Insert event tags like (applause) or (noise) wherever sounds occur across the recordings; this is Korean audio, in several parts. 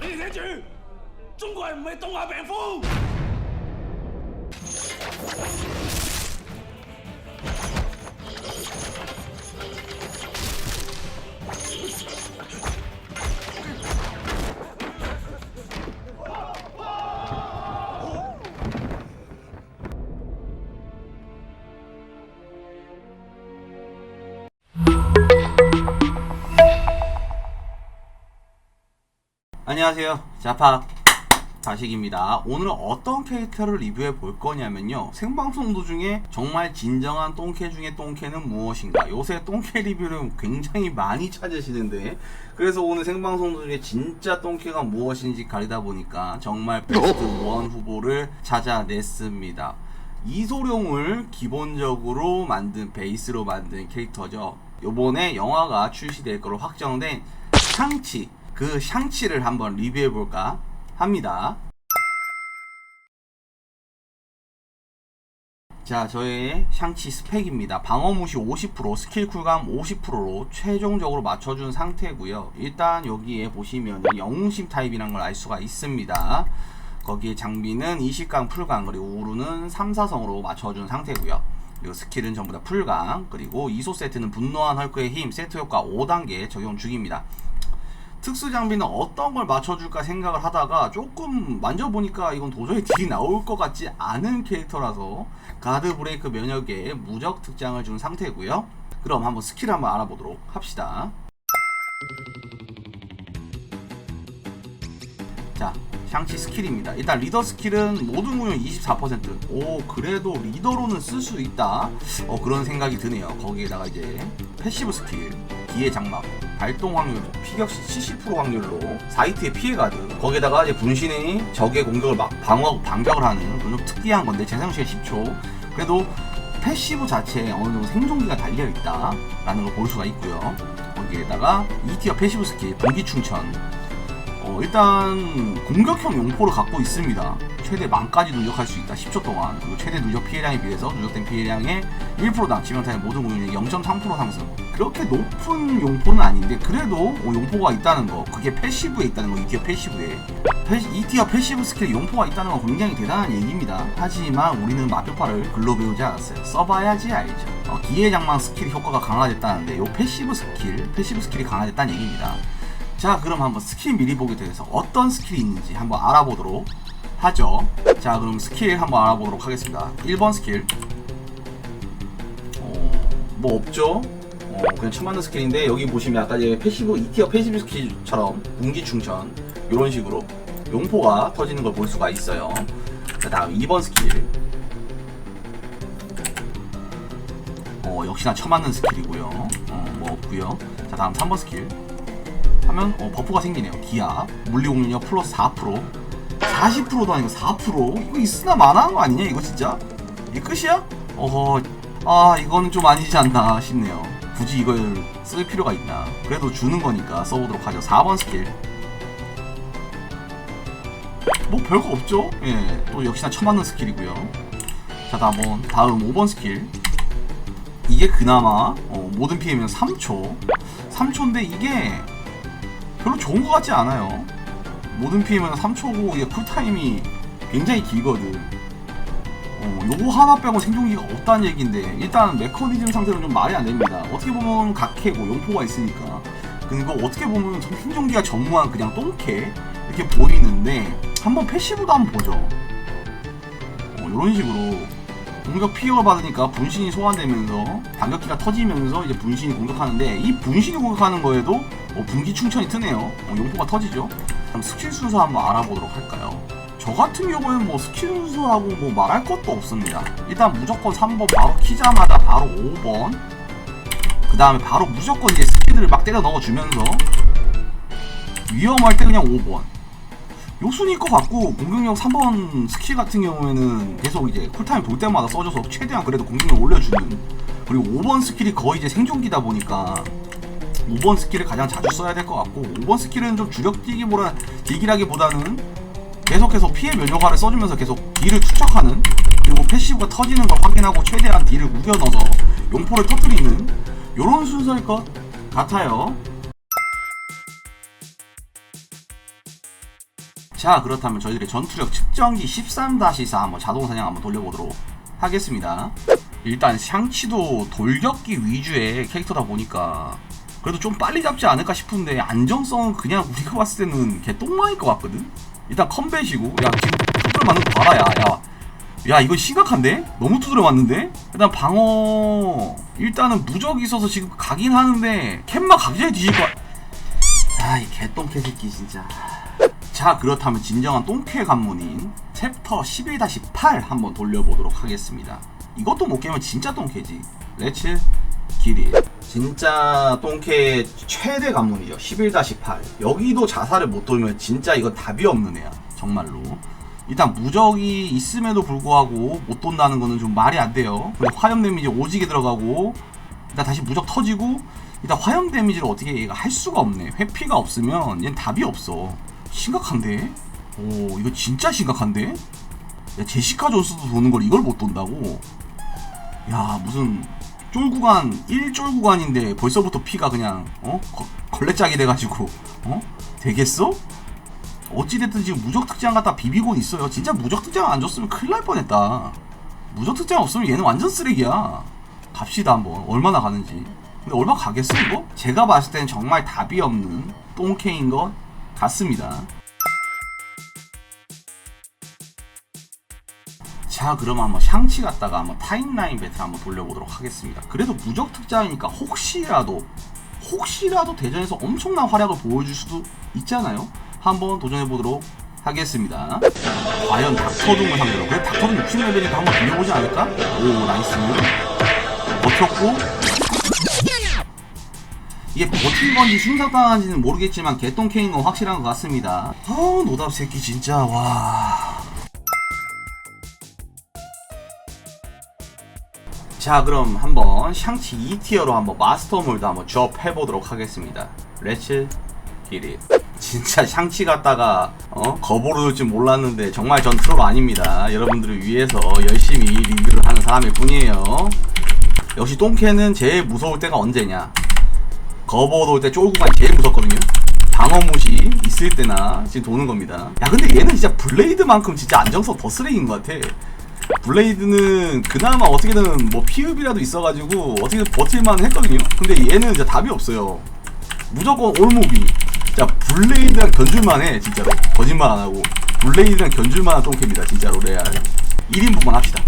你睇住，中国人唔係東亞病夫。 안녕하세요. 자파 다식입니다. 오늘은 어떤 캐릭터를 리뷰해 볼 거냐면요. 생방송 도중에 정말 진정한 똥캐 중에 똥캐는 무엇인가? 요새 똥캐 리뷰를 굉장히 많이 찾으시는데 그래서 오늘 생방송 도중에 진짜 똥캐가 무엇인지 가리다 보니까 정말 베스트 원 후보를 찾아냈습니다. 이소룡을 기본적으로 만든 베이스로 만든 캐릭터죠. 요번에 영화가 출시될 거로 확정된 샹치 그 샹치를 한번 리뷰해 볼까 합니다. 자, 저의 샹치 스펙입니다. 방어 무시 50%, 스킬 쿨감 50%로 최종적으로 맞춰준 상태고요. 일단 여기에 보시면 영웅심 타입이라는 걸알 수가 있습니다. 거기에 장비는 이식강, 풀강, 그리고 우루는 3, 4성으로 맞춰준 상태고요. 그리고 스킬은 전부 다 풀강, 그리고 이소 세트는 분노한 헐크의 힘, 세트 효과 5단계 적용 중입니다. 특수 장비는 어떤 걸 맞춰줄까 생각을 하다가 조금 만져보니까 이건 도저히 딜이 나올 것 같지 않은 캐릭터라서 가드 브레이크 면역에 무적 특장을 준 상태고요. 그럼 한번 스킬 한번 알아보도록 합시다. 자, 샹치 스킬입니다. 일단 리더 스킬은 모든 운용 24%. 오, 그래도 리더로는 쓸 수 있다. 어, 그런 생각이 드네요. 거기에다가 이제 패시브 스킬, 기의 장막, 발동 확률, 피격 시 70% 확률로 사이트의 피해 가드. 거기에다가 이제 분신이 적의 공격을 막 방어하고 반격을 하는 좀 특이한 건데 재생 시간 10초. 그래도 패시브 자체에 어느 정도 생존기가 달려 있다 라는 걸 볼 수가 있고요. 거기에다가 2티어 패시브 스킬, 분기 충천, 어, 일단 공격형 용포를 갖고 있습니다. 최대 만까지 누적할 수 있다. 10초 동안. 그리고 최대 누적 피해량에 비해서 누적된 피해량의 1%당 지명타의 모든 공격력이 0.3% 상승. 그렇게 높은 용포는 아닌데 그래도 어, 용포가 있다는 거. 그게 패시브에 있다는 거. 2티어 패시브에. 패시, 2티어 패시브 스킬 용포가 있다는 건 굉장히 대단한 얘기입니다. 하지만 우리는 마표파를 글로 배우지 않았어요. 써봐야지 알죠. 어, 기회 장망 스킬 효과가 강화됐다는데 요 패시브 스킬, 패시브 스킬이 강화됐다는 얘기입니다. 자 그럼 한번 스킬 미리 보기 대해서 어떤 스킬이 있는지 한번 알아보도록 하죠 자 그럼 스킬 한번 알아보도록 하겠습니다 1번 스킬 어, 뭐 없죠 어, 그냥 처맞는 스킬인데 여기 보시면 아까 이제 패시브 2티어 패시브 스킬처럼 분기 충전 이런 식으로 용포가 터지는 걸 볼 수가 있어요 자 다음 2번 스킬 어, 역시나 처맞는 스킬이고요 어, 뭐 없고요 자 다음 3번 스킬 하면 어, 버프가 생기네요. 기압, 물리 공격력 플러스 4%, 40%도 아니고 4%? 이거 있으나 마나한 거 아니냐 이거 진짜? 이게 끝이야? 어허, 아 이거는 좀 아니지 않나 싶네요. 굳이 이걸 쓸 필요가 있나? 그래도 주는 거니까 써보도록 하죠. 4번 스킬. 뭐 별거 없죠? 예, 또 역시나 처맞는 스킬이고요. 자 다음 다음 5번 스킬. 이게 그나마 어, 모든 피해면 3초. 3초인데 이게 별로 좋은 것 같지 않아요. 모든 피해면 3초고 이게 쿨타임이 굉장히 길거든. 어, 요거 하나 빼고 생존기가 없다는 얘기인데 일단 메커니즘 상태로 좀 말이 안 됩니다. 어떻게 보면 각캐고 용포가 있으니까 그리고 어떻게 보면 좀 생존기가 전무한 그냥 똥캐 이렇게 보이는데 한번 패시브도 한번 보죠. 어, 이런 식으로 공격 피해를 받으니까 분신이 소환되면서 반격기가 터지면서 이제 분신이 공격하는데 이 분신이 공격하는 거에도 어, 분기 충천이 트네요. 어, 용포가 터지죠. 그럼 스킬 순서 한번 알아보도록 할까요? 저 같은 경우에는 뭐 스킬 순서라고 뭐 말할 것도 없습니다. 일단 무조건 3번 바로 키자마자 바로 5번. 그 다음에 바로 무조건 이제 스킬들을 막 때려 넣어주면서 위험할 때 그냥 5번. 요 순위일 것 같고 공격력 3번 스킬 같은 경우에는 계속 이제 쿨타임 돌 때마다 써줘서 최대한 그래도 공격력 올려주는 그리고 5번 스킬이 거의 이제 생존기다 보니까 5번 스킬을 가장 자주 써야 될 것 같고 5번 스킬은 좀 주력 뛰기보다 뛰기라기보다는 계속해서 피해 면역화를 써주면서 계속 딜을 축적하는 그리고 패시브가 터지는 걸 확인하고 최대한 딜을 우겨 넣어서 용포를 터뜨리는 요런 순서일 것 같아요. 자 그렇다면 저희들의 전투력 측정기 13-4 한번 자동 사냥 한번 돌려보도록 하겠습니다. 일단 샹치도 돌격기 위주의 캐릭터다 보니까 그래도 좀 빨리 잡지 않을까 싶은데 안정성은 그냥 우리가 봤을 때는 개 똥망일 것 같거든? 일단 컴뱃이고 야 지금 투드려 맞는 거 봐라 야야. 야 이거 심각한데? 너무 두드려 맞는데? 일단 방어 일단은 무적이 있어서 지금 가긴 하는데 캔마 가기 전에 뒤질 것 아이 개똥 개 새끼 진짜. 자 그렇다면 진정한 똥개 관문인 챕터 11-8 한번 돌려보도록 하겠습니다. 이것도 못 깨면 진짜 똥개지. 렛츠 길이 진짜 똥개의 최대 관문이죠 11-8 여기도 자살을 못 돌면 진짜 이건 답이 없는 애야 정말로 일단 무적이 있음에도 불구하고 못 돈다는 거는 좀 말이 안 돼요 근데 화염 데미지 오지게 들어가고 일단 다시 무적 터지고 일단 화염 데미지를 어떻게 얘가 할 수가 없네 회피가 없으면 얘는 답이 없어 심각한데? 오 이거 진짜 심각한데? 야 제시카 존스도 도는 걸 이걸 못 돈다고? 야 무슨 쫄구간 1쫄 구간인데 벌써부터 피가 그냥 어? 거- 걸레짝이 돼가지고 어? 되겠어? 어찌됐든 지금 무적 특장 갖다 비비고 있어요 진짜 무적 특장 안 줬으면 큰일 날 뻔했다 무적 특장 없으면 얘는 완전 쓰레기야 갑시다 한번 얼마나 가는지 근데 얼마 가겠어 이거? 제가 봤을 때는 정말 답이 없는 똥캐인 것 같습니다 자 그럼 한번 샹치 갔다가 한번 타임라인 배틀 한번 돌려보도록 하겠습니다. 그래도 무적 특장이니까 혹시라도 혹시라도 대전에서 엄청난 활약을 보여줄 수도 있잖아요. 한번 도전해보도록 하겠습니다. 과연 닥터둠을 상대로. 그래 닥터둠 60레벨이니까 한번 빌려보지 않을까? 오 나이스. 버텼고. 이게 버틴 건지 순삭당한지는 모르겠지만 개똥캐인 건 확실한 것 같습니다. 아 노답 새끼 진짜 와 자 그럼 한번 샹치 2티어로 한번 마스터몰드 한번 접 해보도록 하겠습니다. 렛츠 기릿. 진짜 샹치 갔다가 어? 거보로 줄줄 몰랐는데 정말 전 트롤 아닙니다. 여러분들을 위해서 열심히 리뷰를 하는 사람일 뿐이에요. 역시 똥캐는 제일 무서울 때가 언제냐? 거보 돌때 쫄구가 제일 무섭거든요. 방어 무시 있을 때나 지금 도는 겁니다. 야 근데 얘는 진짜 블레이드만큼 진짜 안정성 더 쓰레기인 것 같아 블레이드는 그나마 어떻게든 뭐 피흡이라도 있어가지고 어떻게든 버틸만 했거든요. 근데 얘는 진짜 답이 없어요. 무조건 올무비. 자 블레이드랑 견줄만 해 진짜로. 거짓말 안 하고. 블레이드랑 견줄만한 똥캐입니다 진짜로 레알. 1인분만 합시다.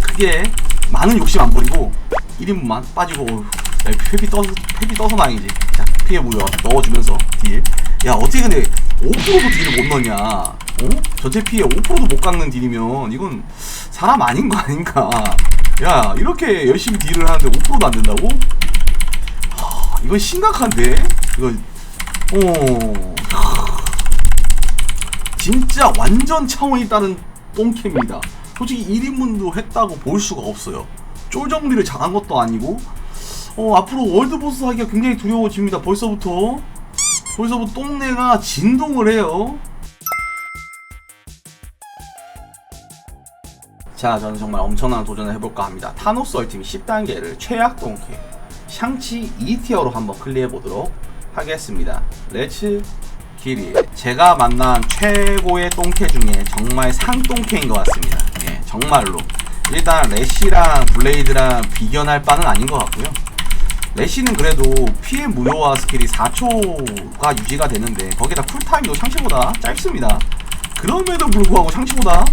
크게 많은 욕심 안 부리고 1인분만 빠지고 어휴, 야, 회비 떠서 회비 떠서 다행이지. 자 피해 무려 넣어주면서 딜야 어떻게 근데 5%도 딜을 못 넣냐 어? 전체 피해 5%도 못 깎는 딜이면 이건 사람 아닌 거 아닌가 야 이렇게 열심히 딜을 하는데 5%도 안 된다고? 하, 이건 심각한데 이거 어 진짜 완전 차원이 다른 똥캐입니다. 솔직히 1인분도 했다고 볼 수가 없어요. 쫄 정리를 잘한 것도 아니고, 어, 앞으로 월드보스 하기가 굉장히 두려워집니다. 벌써부터. 벌써부터 똥내가 진동을 해요. 자, 저는 정말 엄청난 도전을 해볼까 합니다. 타노스 얼팀 10단계를 최악 똥캐, 샹치 2티어로 한번 클리어해보도록 하겠습니다. 렛츠 길이 제가 만난 최고의 똥캐 중에 정말 상똥캐인 것 같습니다. 예, 정말로 일단 레시랑 블레이드랑 비견할 바는 아닌 것 같고요. 레시는 그래도 피해 무효화 스킬이 4초가 유지가 되는데 거기다 쿨타임도 상치보다 짧습니다. 그럼에도 불구하고 상치보다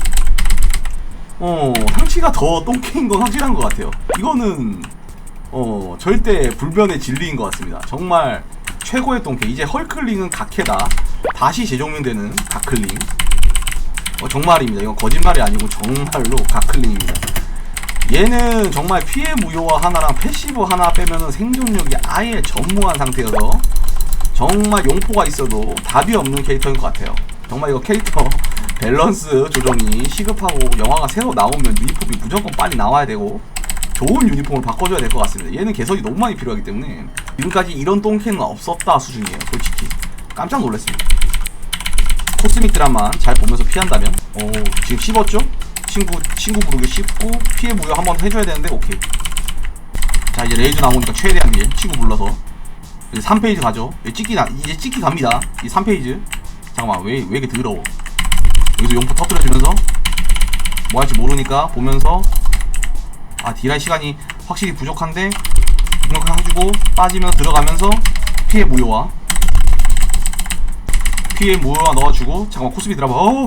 어 상치가 더 똥캐인 건 확실한 것 같아요. 이거는 어 절대 불변의 진리인 것 같습니다. 정말 최고의 똥캐. 이제 헐클링은 각해다. 다시 재종료되는 가클링. 어, 정말입니다. 이건 거짓말이 아니고 정말로 가클링입니다. 얘는 정말 피해 무효화 하나랑 패시브 하나 빼면은 생존력이 아예 전무한 상태여서 정말 용포가 있어도 답이 없는 캐릭터인 것 같아요. 정말 이거 캐릭터 (laughs) 밸런스 조정이 시급하고 영화가 새로 나오면 유니폼이 무조건 빨리 나와야 되고 좋은 유니폼을 바꿔줘야 될 것 같습니다. 얘는 개선이 너무 많이 필요하기 때문에 지금까지 이런 똥캔은 없었다 수준이에요. 솔직히 깜짝 놀랐습니다. 코스믹 드라마 잘 보면서 피한다면 오 지금 씹었죠? 친구 친구 부르기 씹고 피해 무효 한번 해줘야 되는데 오케이 자 이제 레이드 나오니까 최대한 딜 치고 불러서 이제 3페이지 가죠 이제 찍기 나 이제 찍기 갑니다 이 3페이지 잠깐만 왜 왜 이렇게 더러워? 여기서 용포 터뜨려주면서 뭐 할지 모르니까 보면서 아 딜할 시간이 확실히 부족한데 공격해주고 빠지면서 들어가면서 피해 무효화. 피해 무효화 넣어주고 잠깐만 코스비 들어봐. 어어어어야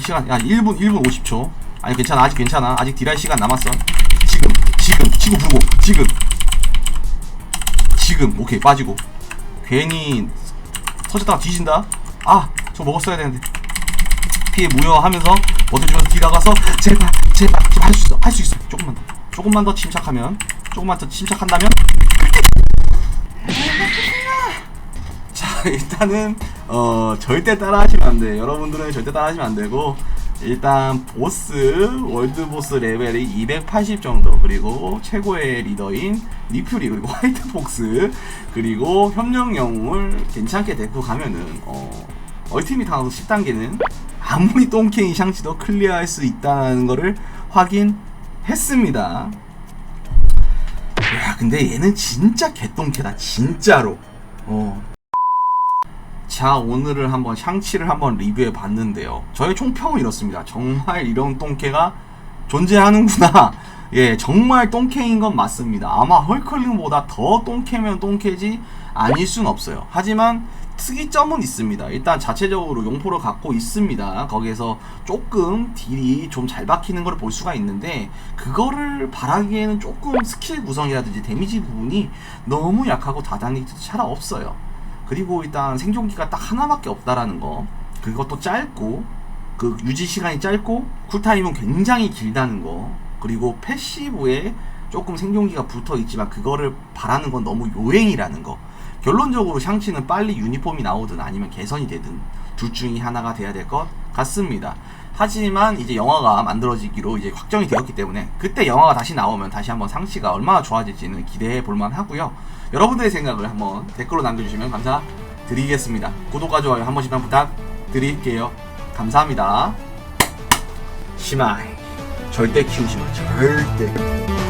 시간 야 1분 1분 50초. 아니 괜찮아 아직 괜찮아. 아직 딜할 시간 남았어. 지금 지금 치고 부르고 지금. 지금 오케이 빠지고. 괜히 터졌다가 뒤진다. 아 저 먹었어야 되는데. 피해 무효하면서 버텨주면서 뒤나가서 제발 제발 제발 할 수 있어 할 수 있어. 조금만 더 조금만 더 침착하면 조금만 더 침착한다면. 자 일단은 어 절대 따라하시면 안 돼. 여러분들은 절대 따라하시면 안 되고 일단 보스 월드 보스 레벨이 280 정도 그리고 최고의 리더인 리퓨리 그리고 화이트 폭스. 그리고 협력 영웅을 괜찮게 데리고 가면은 어 얼티밋 하우스 10단계는 아무리 똥케인 샹치도 클리어할 수 있다는 거를 확인했습니다. 야 근데 얘는 진짜 개똥캐다 진짜로. 어. 자 오늘을 한번 샹치를 한번 리뷰해 봤는데요. 저의 총평은 이렇습니다. 정말 이런 똥캐가 존재하는구나 예 정말 똥캐인 건 맞습니다. 아마 헐클링보다 더 똥캐면 똥캐지 아닐 순 없어요. 하지만 특이점은 있습니다. 일단 자체적으로 용포를 갖고 있습니다. 거기에서 조금 딜이 좀 잘 박히는 걸 볼 수가 있는데 그거를 바라기에는 조금 스킬 구성이라든지 데미지 부분이 너무 약하고 다단익도 잘 없어요. 그리고 일단 생존기가 딱 하나밖에 없다라는 거. 그것도 짧고 그 유지 시간이 짧고 쿨타임은 굉장히 길다는 거 그리고 패시브에 조금 생존기가 붙어 있지만 그거를 바라는 건 너무 요행이라는 거 결론적으로 샹치는 빨리 유니폼이 나오든 아니면 개선이 되든 둘 중에 하나가 돼야 될 것 같습니다. 하지만 이제 영화가 만들어지기로 이제 확정이 되었기 때문에 그때 영화가 다시 나오면 다시 한번 상치가 얼마나 좋아질지는 기대해 볼 만 하고요. 여러분들의 생각을 한번 댓글로 남겨주시면 감사드리겠습니다. 구독과 좋아요 한 번씩만 부탁드릴게요. 감사합니다. 심하이 절대 키우지 마 절대.